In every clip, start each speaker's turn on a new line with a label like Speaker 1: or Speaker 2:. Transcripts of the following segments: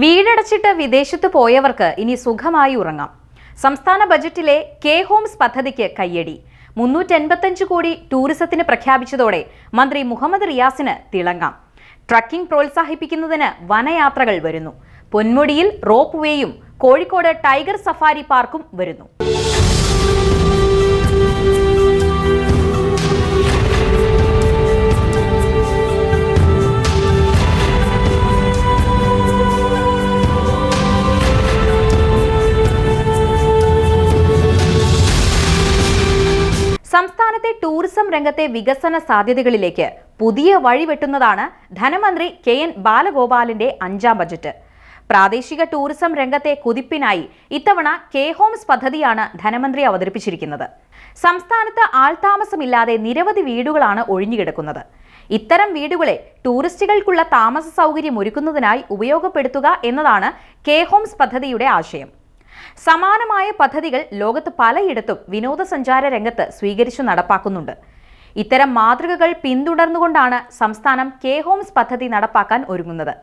Speaker 1: വീടടച്ചിട്ട് വിദേശത്ത് പോയവർക്ക് ഇനി സുഖമായി ഉറങ്ങാം. സംസ്ഥാന ബജറ്റിലെ കെ ഹോംസ് പദ്ധതിക്ക് കയ്യടി. മുന്നൂറ്റൻപത്തഞ്ച് കോടി ടൂറിസത്തിന് പ്രഖ്യാപിച്ചതോടെ മന്ത്രി മുഹമ്മദ് റിയാസിന് തിളങ്ങാം. ട്രക്കിംഗ് പ്രോത്സാഹിപ്പിക്കുന്നതിന് വനയാത്രകൾ വരുന്നു. പൊന്മുടിയിൽ റോപ്പ് വേയും കോഴിക്കോട് ടൈഗർ സഫാരി പാർക്കും വരുന്നു. സംസ്ഥാനത്തെ ടൂറിസം രംഗത്തെ വികസന സാധ്യതകളിലേക്ക് പുതിയ വഴി വെട്ടുന്നതാണ് ധനമന്ത്രി കെ എൻ ബാലഗോപാലിന്റെ അഞ്ചാം ബജറ്റ്. പ്രാദേശിക ടൂറിസം രംഗത്തെ കുതിപ്പിനായി ഇത്തവണ കെ ഹോംസ് പദ്ധതിയാണ് ധനമന്ത്രി അവതരിപ്പിച്ചിരിക്കുന്നത്. സംസ്ഥാനത്ത് ആൾതാമസമില്ലാതെ നിരവധി വീടുകളാണ് ഒഴിഞ്ഞുകിടക്കുന്നത്. ഇത്തരം വീടുകളെ ടൂറിസ്റ്റുകൾക്കുള്ള താമസ സൗകര്യം ഒരുക്കുന്നതിനായി ഉപയോഗപ്പെടുത്തുക എന്നതാണ് കെ ഹോംസ് പദ്ധതിയുടെ ആശയം. സമാനമായ പദ്ധതികൾ ലോകത്ത് പലയിടത്തും വിനോദസഞ്ചാര രംഗത്ത് സ്വീകരിച്ചു നടപ്പാക്കുന്നുണ്ട്. ഇത്തരം മാതൃകകൾ പിന്തുടർന്നുകൊണ്ടാണ് സംസ്ഥാനം കെ ഹോംസ് പദ്ധതി നടപ്പാക്കാൻ ഒരുങ്ങുന്നത്.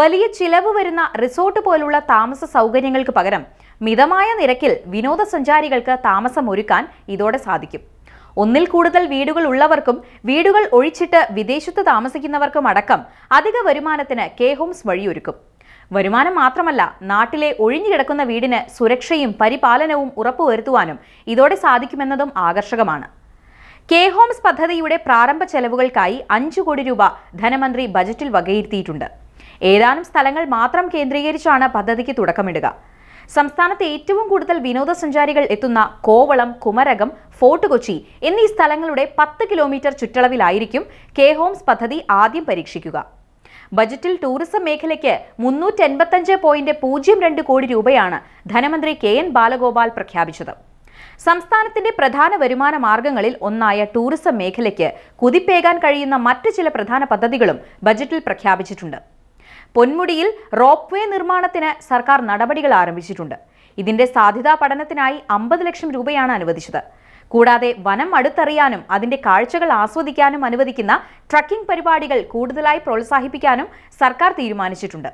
Speaker 1: വലിയ ചിലവ് വരുന്ന റിസോർട്ട് പോലുള്ള താമസ സൗകര്യങ്ങൾക്ക് പകരം മിതമായ നിരക്കിൽ വിനോദസഞ്ചാരികൾക്ക് താമസം ഒരുക്കാൻ ഇതോടെ സാധിക്കും. ഒന്നിൽ കൂടുതൽ വീടുകൾ ഉള്ളവർക്കും വീടുകൾ ഒഴിച്ചിട്ട് വിദേശത്ത് താമസിക്കുന്നവർക്കും അടക്കം അധിക വരുമാനത്തിന് കെ ഹോംസ് വഴിയൊരുക്കും. വരുമാനം മാത്രമല്ല നാട്ടിലെ ഒഴിഞ്ഞുകിടക്കുന്ന വീടിന് സുരക്ഷയും പരിപാലനവും ഉറപ്പുവരുത്തുവാനും ഇതോടെ സാധിക്കുമെന്നതും ആകർഷകമാണ്. കെ ഹോംസ് പദ്ധതിയുടെ പ്രാരംഭ ചെലവുകൾക്കായി അഞ്ചു കോടി രൂപ ധനമന്ത്രി ബജറ്റിൽ വകയിരുത്തിയിട്ടുണ്ട്. ഏതാനും സ്ഥലങ്ങൾ മാത്രം കേന്ദ്രീകരിച്ചാണ് പദ്ധതിക്ക് തുടക്കമിടുക. സംസ്ഥാനത്ത് ഏറ്റവും കൂടുതൽ വിനോദസഞ്ചാരികൾ എത്തുന്ന കോവളം കുമരകം ഫോർട്ട് കൊച്ചി എന്നീ സ്ഥലങ്ങളുടെ പത്ത് കിലോമീറ്റർ ചുറ്റളവിലായിരിക്കും കെ ഹോംസ് പദ്ധതി ആദ്യം പരീക്ഷിക്കുക. ബജറ്റിൽ ടൂറിസം മേഖലയ്ക്ക് മുന്നൂറ്റി എൺപത്തഞ്ച് പോയിന്റ് പൂജ്യം രണ്ട് കോടി രൂപയാണ് ധനമന്ത്രി കെ എൻ ബാലഗോപാൽ പ്രഖ്യാപിച്ചത്. സംസ്ഥാനത്തിന്റെ പ്രധാന വരുമാന മാർഗങ്ങളിൽ ഒന്നായ ടൂറിസം മേഖലയ്ക്ക് കുതിപ്പേകാൻ കഴിയുന്ന മറ്റ് ചില പ്രധാന പദ്ധതികളും ബജറ്റിൽ പ്രഖ്യാപിച്ചിട്ടുണ്ട്. പൊന്മുടിയിൽ റോപ്പ് വേ നിർമ്മാണത്തിന് സർക്കാർ നടപടികൾ ആരംഭിച്ചിട്ടുണ്ട്. ഇതിന്റെ സാധ്യതാ പഠനത്തിനായി അമ്പത് ലക്ഷം രൂപയാണ് അനുവദിച്ചത്. കൂടാതെ വനം അടുത്തറിയാനും അതിന്റെ കാഴ്ചകൾ ആസ്വദിക്കാനും അനുവദിക്കുന്ന ട്രക്കിംഗ് പരിപാടികൾ കൂടുതലായി പ്രോത്സാഹിപ്പിക്കാനും സർക്കാർ തീരുമാനിച്ചിട്ടുണ്ട്.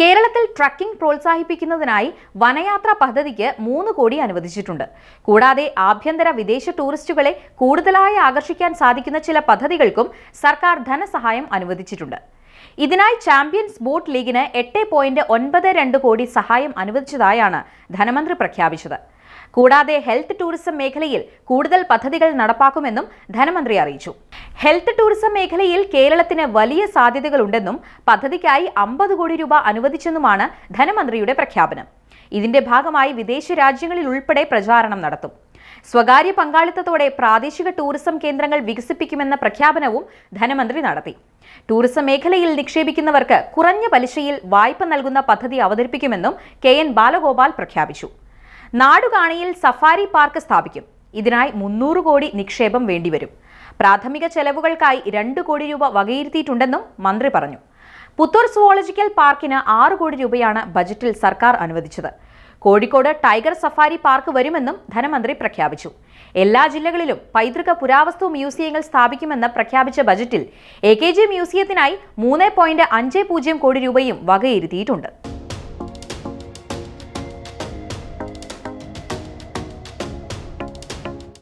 Speaker 1: കേരളത്തിൽ ട്രക്കിംഗ് പ്രോത്സാഹിപ്പിക്കുന്നതിനായി വനയാത്ര പദ്ധതിക്ക് മൂന്ന് കോടി അനുവദിച്ചിട്ടുണ്ട്. കൂടാതെ ആഭ്യന്തര വിദേശ ടൂറിസ്റ്റുകളെ കൂടുതലായി ആകർഷിക്കാൻ സാധിക്കുന്ന ചില പദ്ധതികൾക്കും സർക്കാർ ധനസഹായം അനുവദിച്ചിട്ടുണ്ട്. ഇതിനായി ചാമ്പ്യൻസ് ബോട്ട് ലീഗിന് എട്ട് പോയിന്റ് ഒൻപത് രണ്ട് കോടി സഹായം അനുവദിച്ചതായാണ് ധനമന്ത്രി പ്രഖ്യാപിച്ചത്. കൂടാതെ ഹെൽത്ത് ടൂറിസം മേഖലയിൽ കൂടുതൽ പദ്ധതികൾ നടപ്പാക്കുമെന്നും ധനമന്ത്രി അറിയിച്ചു. ഹെൽത്ത് ടൂറിസം മേഖലയിൽ കേരളത്തിന് വലിയ സാധ്യതകളുണ്ടെന്നും പദ്ധതിക്കായി അമ്പത് കോടി രൂപ അനുവദിച്ചെന്നുമാണ് ധനമന്ത്രിയുടെ പ്രഖ്യാപനം. ഇതിന്റെ ഭാഗമായി വിദേശ രാജ്യങ്ങളിൽ ഉൾപ്പെടെ പ്രചാരണം നടത്തും. സ്വകാര്യ പങ്കാളിത്തത്തോടെ പ്രാദേശിക ടൂറിസം കേന്ദ്രങ്ങൾ വികസിപ്പിക്കുമെന്ന പ്രഖ്യാപനവും ധനമന്ത്രി നടത്തി. ടൂറിസം മേഖലയിൽ നിക്ഷേപിക്കുന്നവർക്ക് കുറഞ്ഞ പലിശയിൽ വായ്പ നൽകുന്ന പദ്ധതി അവതരിപ്പിക്കുമെന്നും കെ എൻ ബാലഗോപാൽ പ്രഖ്യാപിച്ചു. നാടുകാണിയിൽ സഫാരി പാർക്ക് സ്ഥാപിക്കും. ഇതിനായി മുന്നൂറ് കോടി നിക്ഷേപം വേണ്ടിവരും. പ്രാഥമിക ചെലവുകൾക്കായി രണ്ട് കോടി രൂപ വകയിരുത്തിയിട്ടുണ്ടെന്നും മന്ത്രി പറഞ്ഞു. പുത്തൂർ സുവോളജിക്കൽ പാർക്കിന് ആറ് കോടി രൂപയാണ് ബജറ്റിൽ സർക്കാർ അനുവദിച്ചത്. കോഴിക്കോട് ടൈഗർ സഫാരി പാർക്ക് വരുമെന്നും ധനമന്ത്രി പ്രഖ്യാപിച്ചു. എല്ലാ ജില്ലകളിലും പൈതൃക പുരാവസ്തു മ്യൂസിയങ്ങൾ സ്ഥാപിക്കുമെന്ന് പ്രഖ്യാപിച്ച ബജറ്റിൽ എ കെ ജി മ്യൂസിയത്തിനായി മൂന്ന് പോയിന്റ് അഞ്ച് പൂജ്യം കോടി രൂപയും വകയിരുത്തിയിട്ടുണ്ട്.